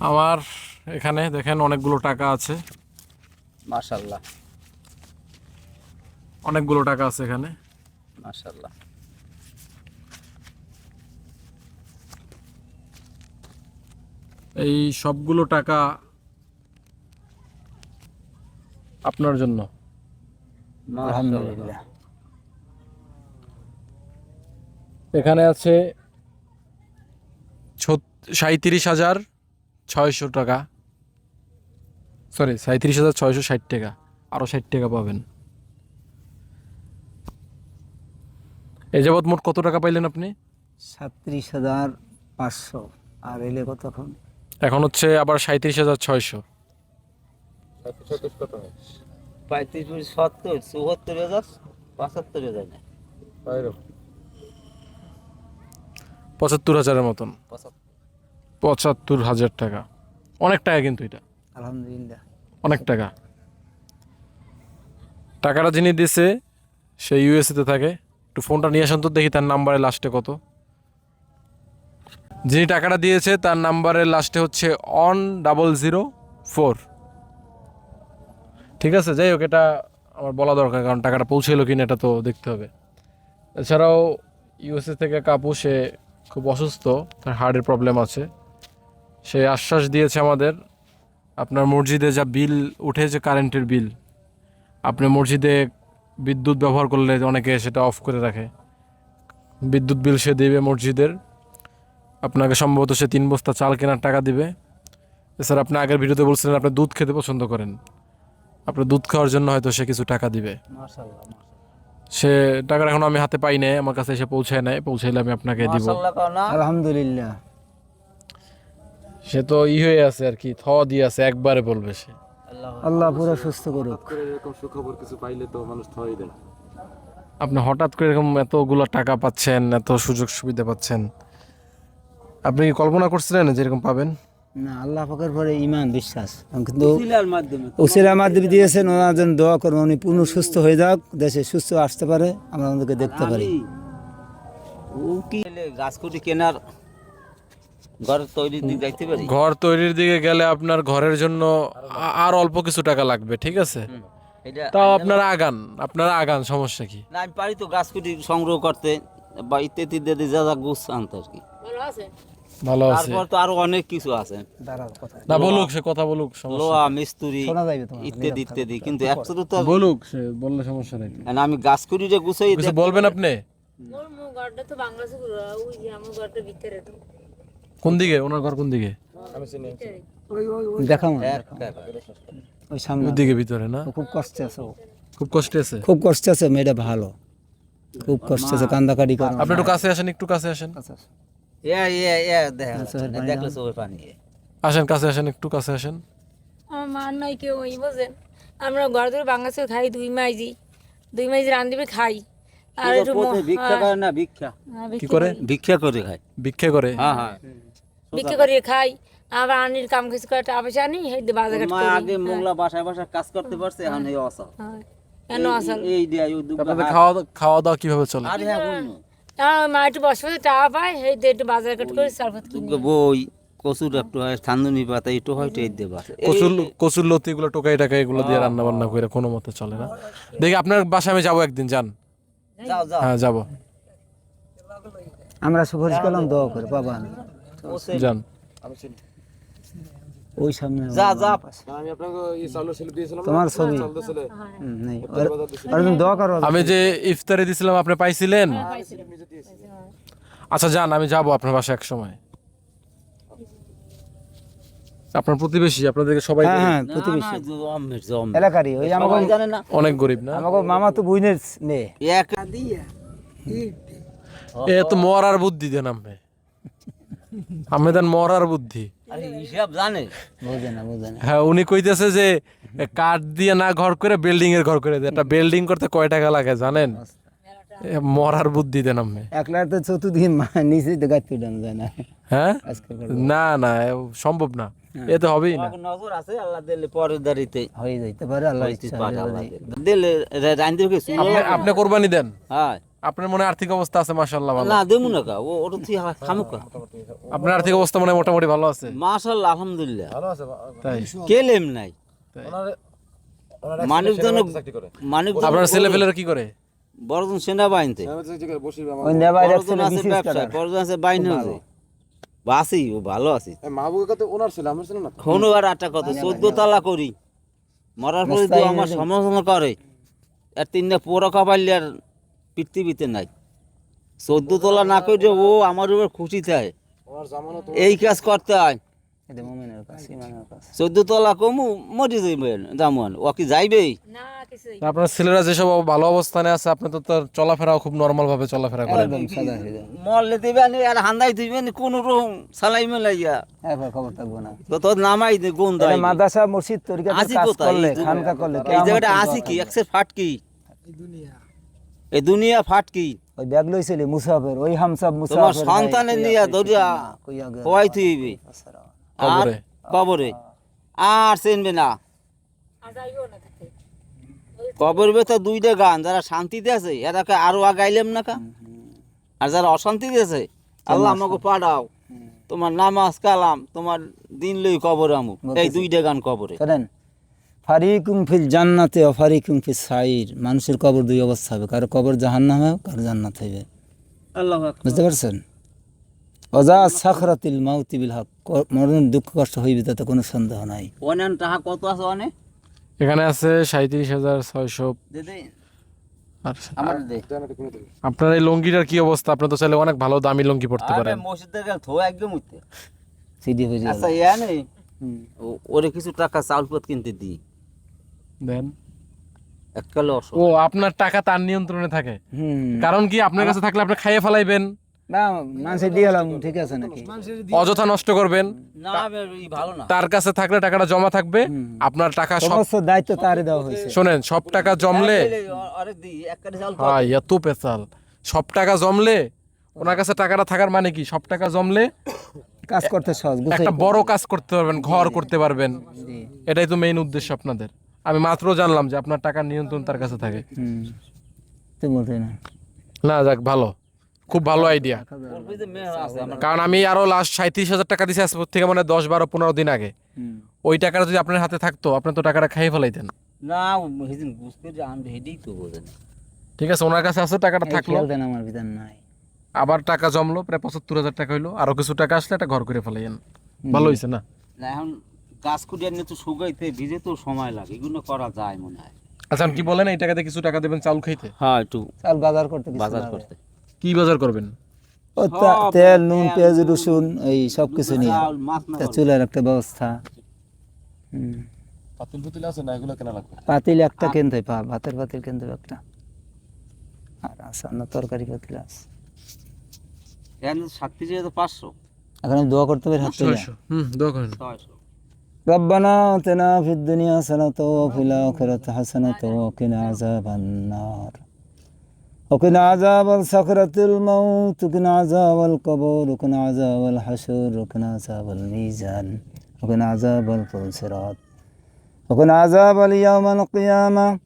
আমার এখানে দেখেন অনেকগুলো টাকা আছে। মাশাল্লাহ অনেকগুলো টাকা আছে এখানে। মাশাল্লাহ এই সবগুলো টাকা আপনার জন্য। আলহামদুলিল্লাহ এখানে আছে সাঁত্রিশ হাজার ছয়শো টাকা। সরি সাঁত্রিশ হাজার ছয়শো ষাট টাকা। আরও ষাট টাকা পাবেন। এই যাবৎ মোট কত টাকা পাইলেন আপনি? সাত্রিশ হাজার পাঁচশো। আর এলে কতক্ষণ এখন? হচ্ছে আবার সাঁত্রিশ হাজার ছয়শো। পঁয়ত্রিশ সত্তর চুয়াত্তর হাজার পঁচাত্তর হাজার। পঁচাত্তর হাজারের মতন। পঁচাত্তর হাজার টাকা। অনেক টাকা কিন্তু এটা। আলহামদুলিল্লাহ। অনেক টাকা। টাকাটা যিনি দিছে সে ইউএসএতে থাকে। একটু ফোনটা নিয়ে আসেন তো দেখি তার নাম্বারে লাস্টে কত। যিনি টাকাটা দিয়েছে তার নাম্বারের লাস্টে হচ্ছে অন ডাবল জিরো ফোর ঠিক আছে যাই হোক এটা আমার বলা দরকার কারণ টাকাটা পৌঁছেলো কিনা এটা তো দেখতে হবে। এছাড়াও ইউএসএ থেকে কাপু সে খুব অসুস্থ তার হার্টের প্রবলেম আছে। সে আশ্বাস দিয়েছে আমাদের আপনার মসজিদে যা বিল উঠেছে কারেন্টের বিল আপনি মসজিদে বিদ্যুৎ ব্যবহার করলে অনেকে সেটা অফ করে রাখে। বিদ্যুৎ বিল সে দেবে মসজিদের আপনাকে সম্ভবত সে তিন বস্তা চাল কেনার টাকা দিবে। এছাড়া আপনি আগের ভিডিওতে বলছিলেন আপনি দুধ খেতে পছন্দ করেন। আপনি দুধ খাওয়ার জন্য হয়তো সে কিছু টাকা দিবে। সে টাকাটা এখন আমি হাতে পাই নাই আমার কাছে এসে পৌঁছায় নাই পৌঁছাইলে আমি আপনাকে দিব। আলহামদুলিল্লাহ। সে তো ই হয়ে আছে আর কি থ দিয়ে আছে একবারে বলবে সে। আল্লাহ আল্লাহ পুরো সুস্থ করুক। এরকম সুখবর কিছু পাইলে তো মানুষ থই দেয়। আপনি হঠাৎ করে এরকম এতগুলো টাকা পাচ্ছেন এত সুযোগ সুবিধা পাচ্ছেন আপনি কি কল্পনা করছিলেন যে এরকম পাবেন? না আল্লাহ পাকের পরে ইমান বিশ্বাস। কিন্তু উসিলার মাধ্যমে দিয়েছেন ওনার জন্য দোয়া করব উনি পূর্ণ সুস্থ হয়ে যাক দেশে সুস্থ আসতে পারে আমরা ওনাদেরকে দেখতে পারি। ও কি? গাছ কুটি কেনার ঘর তৈরি দিক দেখতে পারি? ঘর তৈরির দিকে গেলে আপনার ঘরের জন্য আর অল্প কিছু টাকা লাগবে ঠিক আছে? তাও আপনারা আগান আপনারা আগান সমস্যা কি? না আমি পারি তো গাছ কুটি সংগ্রহ করতে বা ইত্যাদি ইত্যাদি যা যা গুছ আনতে আর কি। ভালো আছে? তারপর তো আরও অনেক কিছু আছে। না বলুক সে কথা বলুক সমস্যা লোহা মিস্ত্রি শোনা যাবে তোমার ইত্যাদি ইত্যাদি কিন্তু একসাথে তো বলুক সে বললে সমস্যা নেই। আর আমি গাছ কুটিটা গুছাই কিছু বলবেন আপনি? মোর মো ঘরটা তো ওই আমার ঘরটা ভিতরে তো। কোন দিকে? ওনার ঘর কোন দিকে? দেখাও ওই সামনে। দিকে ভিতরে না? খুব কষ্টে আছে। খুব কষ্টে আছে? খুব কষ্টে আছে মেয়েটা ভালো। খুব কষ্টে আছে কান্দাকাটি করে। আপনি একটু কাছে আসেন একটু কাছে আসেন। ইয়া ইয়া ইয়া দেখলে চোখে পানি। আসেন কাছে আসেন একটু কাছে আসেন। আমার মার নাই কেউ ওই বোঝেন আমরা ঘর ধরে বাংলাদেশে খাই দুই মাইজি। দুই মাইজি রান্ধিবে খাই। আর একটু ভিক্ষা করে না ভিক্ষা? হ্যাঁ, কি করে। ভিক্ষা করে খায়। ভিক্ষে করে? হ্যাঁ হ্যাঁ। বিক্রি করে খাই আবার আনির কাম কিছু করে টাকা পয়সা আনি হেঁটে বাজার ঘাট মা করি। আগে মোগলা বাসায় বাসায় কাজ করতে পারছে এখন এই অসল হ্যাঁ। কেন আসল এই দিয়া এই আপনাদের খাওয়া খাওয়া দাওয়া কীভাবে চলে? আরে হ্যাঁ বলুন। আমার মা একটু বসে বসে টাকা পায় হেঁটে একটু বাজার ঘাট করে সারফত কিনি। বই কচুর একটু হয় থান্দুনি পাতা একটু এই দেবা কচুর কচুর লতি এগুলো টোকাই টাকাই এগুলো দিয়ে রান্না বান্না করে কোনো মতে চলে না। দেখি আপনার বাসায় আমি যাব একদিন যান। যাও যাও। হ্যাঁ যাব। আমরা সুপারিশ করলাম দোয়া করে বাবা। না। যান ওই সামনে যা যা। তোমার ছবি। হুম, নেই। ওর- ওর দোয়া করো আমি যে ইফতারে দিছিলাম আপনি পাইছিলেন? আচ্ছা যান আমি যাব আপনার বাসায় এক সময়। আপনার প্রতিবেশী আপনাদেরকে সবাই হ্যাঁ হ্যাঁ প্রতিবেশী। না। এলাকারই ওই আমাকে জানে না। অনেক গরিব না? আমাকে মামা তো বুঝনের মেয়ে এক এ তো মরার বুদ্ধি দেন আপনি। আমি দেন মরার বুদ্ধি। জানে। না না। হ্যাঁ উনি কইতেছে যে কাঠ দিয়ে না ঘর করে বিল্ডিং এর ঘর করে দেয়। একটা বিল্ডিং করতে কয় টাকা লাগে জানেন? মরার বুদ্ধি দেন আপনি। একলা তো চতুর্দিন নিচে তো গাছ উঠানো যায় না। হ্যাঁ? না না সম্ভব না। এ তো হবেই না। নজর আছে আল্লাহ দিলে পরের দাঁড়িতে। হয়ে যাইতে পারে আল্লাহ হয়ে দিলে। আপনি কোরবানি দেন। হ্যাঁ। আপনার মনে আর্থিক অবস্থা আছে মাশাল্লাহ ভালো। না দেবো না কা ও ওটা তুই খামুক আপনার আর্থিক অবস্থা মনে মোটামুটি ভালো আছে? মাশাল্লাহ আলহামদুলিল্লাহ। ভালো আছে তাই। কেলেম নাই? মানুষজন মানুষ আপনার ছেলে পেলেরা কি করে? বড়জন সেনাবাহিনীতে। বড়জন রাখছিল আছে বিশেষ ব্যবসায় করে বড়জন আছে বাইন হয়েছে আছি। ও ভালো আছি। মাহবুবের কথা ওনার ছিল আমার ছিল না? হনু আর একটা কথা চোদ্দ তালা করি। মরার পরে তো আমার সমালোচনা করে। আর তিনটা পোড়া কাবাইলে আর পৃথিবীতে নাই। চোদ্দ তলা না করে ও আমার উপর খুশি থাকে। এই কাজ করতে হয়। চোদ্দ তলা কমু মরে যাইবেন দামন ও কি যাইবেই? আপনার ছেলেরা যেসব ভালো অবস্থানে আছে আপনি তো তার চলাফেরাও খুব নর্মাল ভাবে চলাফেরা করেন। মরলে দিবেন আর হান্দাই দিবেন কোন রকম সালাই মেলাইয়া। খবর থাকব না। তো তোর নামাই দে গোন এটা মাদ্রাসা মসজিদ তরিকা আসি কাজ কোথায়? করলে এই খানকা করলে এই জায়গাটা আসি কি? একসের ফাটকি এই দুনিয়া। ফাটকি ওই ব্যাগ লইছিলি মুসাফের ওই হামসাব তোমার মুসাফের সন্তানে নিয়ে ধরিয়া হওয়াই থইবে। আর কবরে। কবরে। আর চিনবে না। কবর ভেতর দুইটা গান যারা শান্তিতে আছে এরাকে আরও আগাইলাম না কা? আর যারা অশান্তিতে আছে আল্লাহ আমাকে পাঠাও। তোমার নামাজ কালাম তোমার দিন লই কবর আমুক। এই দুইটা গান কবরে। শোনেন ফারিকুম ফিল জান্নাতে ও ফারিকুম ফিল সাইর। মানুষের কবর দুই অবস্থা হবে কারও কবর জাহান্নাম হবে কারও জান্নাত হইবে বুঝতে পারছেন? অজা সাখরাতিল মাউতি বিল হক মরণ দুঃখ কষ্ট হইবে তাতে কোনো সন্দেহ নাই। অনেন টাকা কত আছে অনে এখানে আছে সাঁত্রিশ হাজার ছয়শো আপনার এই লঙ্গিটার কি অবস্থা? আপনি তো চাইলে অনেক ভালো দামি লঙ্গি পড়তে পারেন। মসজিদে গেল থো একদম উঠতে। সিডি হয়ে যাবে। আচ্ছা ইয়া নেই ওরে কিছু টাকা চাউল পথ কিনতে দিই দেন। এককালে অসুখ। ও আপনার টাকা তার নিয়ন্ত্রণে থাকে। হুম। কারণ কি আপনার কাছে থাকলে আপনি খাইয়ে ফেলাইবেন। না মানুষের দিয়ে হলাম ঠিক আছে নাকি? অযথা নষ্ট করবেন। না ভালো না। তার কাছে থাকলে টাকাটা জমা থাকবে। আপনার টাকা সব সমস্ত দায়িত্ব তারই দেওয়া হয়েছে। শোনেন সব টাকা জমলে আরে দি হ্যাঁ এত সব টাকা জমলে ওনার কাছে টাকাটা থাকার মানে কি? সব টাকা জমলে কাজ করতে সহজ একটা বড় কাজ করতে পারবেন ঘর করতে পারবেন। এটাই তো মেইন উদ্দেশ্য আপনাদের। আমি মাত্র জানলাম যে আপনার টাকার নিয়ন্ত্রণ তার কাছে থাকে। না না যাক ভালো। খুব ভালো আইডিয়া কারণ আমি আরও লাস্ট সাঁত্রিশ হাজার টাকা দিছি আজ থেকে মানে দশ বারো পনেরো দিন আগে। ওই টাকাটা যদি আপনার হাতে থাকতো আপনি তো টাকাটা খাইয়ে ফেলাইতেন। না তো ঠিক আছে ওনার কাছে আছে টাকাটা থাকল। আমার ভিতর নাই। আবার টাকা জমলো প্রায় পঁচাত্তর হাজার টাকা হইল। আরও কিছু টাকা আসলে একটা ঘর করে ফেলাইয়েন। ভালো হয়েছে না? না এখন গাছ কুটিয়ে নিয়ে তো শুকাইতে ভিজে তো সময় লাগে এগুলো করা যায় মনে হয়। আচ্ছা কি বলেন এই টাকাতে কিছু টাকা দেবেন চাউল খাইতে? হ্যাঁ একটু চাল বাজার করতে বাজার করতে। কি বাজার করবেন? তেল নুন পেঁয়াজ রসুন এই সব কিছু নিয়ে। না চুলার একটা ব্যবস্থা। হুম। পাতিল পুতিল আছে না? এগুলো কেনা লাগবে? পাতিল একটা কিনতে হয়, পা ভাতের পাতিল কিনতে একটা। আর আছে অন্য তরকারি পাতিল আছে। এখন সাতটি তো পাঁচশো। এখন আমি দোয়া করতে পারি হাত তুলে হুম দোয়া করেন। ছয়শো। ربنا آتنا في الدنيا حسنة وفي الآخرة حسنة وقنا عذاب النار. وقنا عذاب سكرة الموت وقنا عذاب القبر وقنا عذاب الحشر وقنا عذاب الميزان وقنا عذاب الصراط وقنا عذاب اليوم القيامة.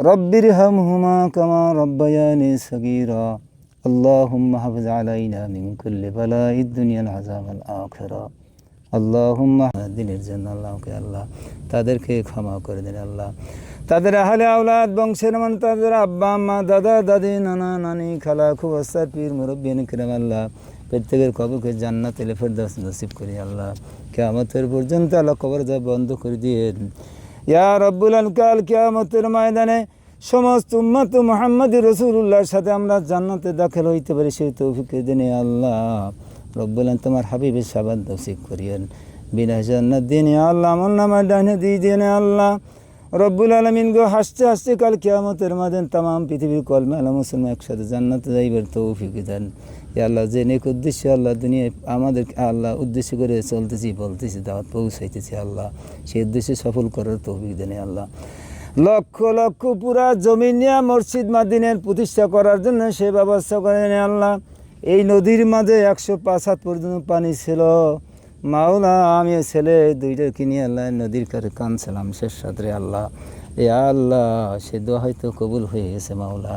رب ارحمهما كما ربياني صغيرا. اللهم حفظ علينا من كل بلاء الدنيا العذاب الآخرة. আল্লাহুম্মা দিনের জন্য আল্লাহকে আল্লাহ তাদেরকে ক্ষমা করে দিন আল্লাহ। তাদের আহলে আওলাদ, বংশের মান, তাদের আব্বা মা দাদা, দাদি, নানা, নানি, খালা খুব অস্তার পীর, মুরব্বিন, কিরাম, আল্লাহ। প্রত্যেকের ফেরদাস নসিব করি আল্লাহ। কেয়ামতের পর্যন্ত আল্লাহ কবর যা বন্ধ করে দিয়েন। ইয়া রব্বুল আলকাল কেয়ামতের ময়দানে সমস্ত উম্মত মোহাম্মদ রসুল্লাহর সাথে আমরা জান্নাতে দাখিল হইতে পারি, সেই তৌফিক দিনে আল্লাহ। রব্বুল তোমার হাবিবের সাবাদ দৌসিক করিয়েন। বিনা জান্নাত আল্লাহ আমার নামার ডানে দিনে আল্লাহ। রব্বুল আলমিন গো, হাসতে হাসতে কাল কিয়ামতের মাদেন তাম পৃথিবীর কলমে আল্লাহ মুসলমান একসাথে জান্নাতে যাইবার তৌফিক দেন। আল্লাহ, যে নেক উদ্দেশ্য আল্লাহ দুনিয়ায় আমাদের আল্লাহ উদ্দেশ্য করে চলতেছি, বলতেছি, দাওয়াত পৌঁছাইতেছি আল্লাহ, সেই উদ্দেশ্যে সফল করার তৌফিক দেন আল্লাহ। লক্ষ লক্ষ পুরা জমি নিয়ে মসজিদ মাদিনের প্রতিষ্ঠা করার জন্য সে ব্যবস্থা করেন আল্লাহ। এই নদীর মাঝে একশো পাঁচ হাত পর্যন্ত পানি ছিল। মাওলা, আমি ছেলে দুইটা কিনে আল্লাহ, নদীর কারে কানছিলাম শেষ সাঁতরে আল্লাহ, এ আল্লাহ, সে দোয়া হয়তো কবুল হয়ে গেছে মাওলা।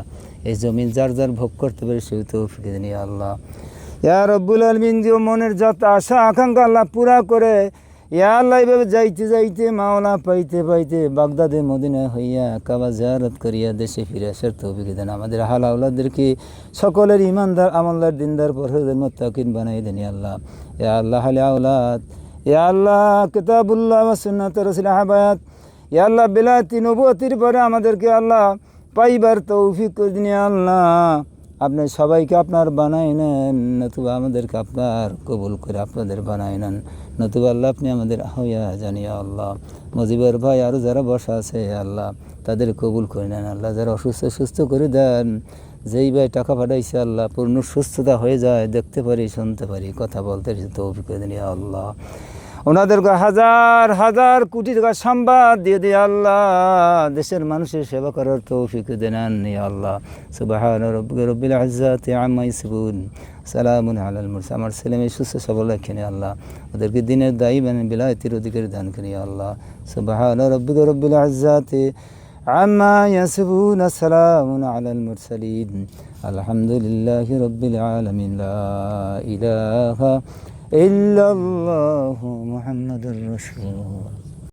এই জমিন যার যার ভোগ করতে পারে, সেও তো ফিরে নিয়ে আল্লাহ। ইয়া রব্বুল আলমিন, যে মনের যত আশা, আকাঙ্ক্ষা আল্লাহ পুরা করে ইয়া আল্লাহ, এভাবে যাইতে যাইতে, মাওলা পাইতে পাইতে বাগদাদে মদিনা হইয়া কাবা জিয়ারত করিয়া দেশে ফিরে আসার তৌফিক দেন। আমাদের হাল আউলাদেরকে সকলের ইমানদার আমলদার, দিনদার পরহেদের মত্তাকিন বানাই দেন আল্লাহ। ইয়া আল্লাহ হালে আউলাদ ইয়া আল্লাহ, কিতাবুল্লাহ সুন্নাত রাসূল হাবায়াত। ইয়া আল্লাহ, বিলাতি নবুয়তির পরে আমাদেরকে আল্লাহ পাইবার তৌফিক করে দিন আল্লাহ। আপনি সবাইকে আপনার বানাই নেন, নতুবা আমাদেরকে আপনার কবুল করে আপনাদের বানাই নেন। নতুবা আল্লাহ আপনি আমাদের হইয়া জানি আল্লাহ। মজিবর ভাই আরও যারা বসা আছে আল্লাহ, তাদের কবুল করে নেন। আল্লাহ যারা অসুস্থ, সুস্থ করে দেন। যেই ভাই টাকা পাঠাইছে, আল্লাহ, পূর্ণ সুস্থতা হয়ে যায়, দেখতে পারি, শুনতে পারি, কথা বলতে তৌফিক করে দিন আল্লাহ। ওনাদেরকে হাজার হাজার কোটি টাকা সম্বাদ দিয়ে দিয়ে আল্লাহ দেশের মানুষের সেবা করার তৌফিক দেন ইয়া আল্লাহ সুবাহান রব্বিকা রব্বিল আজ্জাতি আম্মা ইয়াসিফুন সালামুন আলাল মুরসা আমার ছেলে মেয়ে সুস্থ সবল রাখেন ইয়া আল্লাহ ওদেরকে দিনের দায়ী মানে বিলায়তির অধিকারী দান করি ইয়া আল্লাহ সুবাহান রব্বিকা রব্বিল আজ্জাতি عما يصفون سلام على المرسلين الحمد لله رب العالمين لا إله illallahu Muhammedur Resulullah.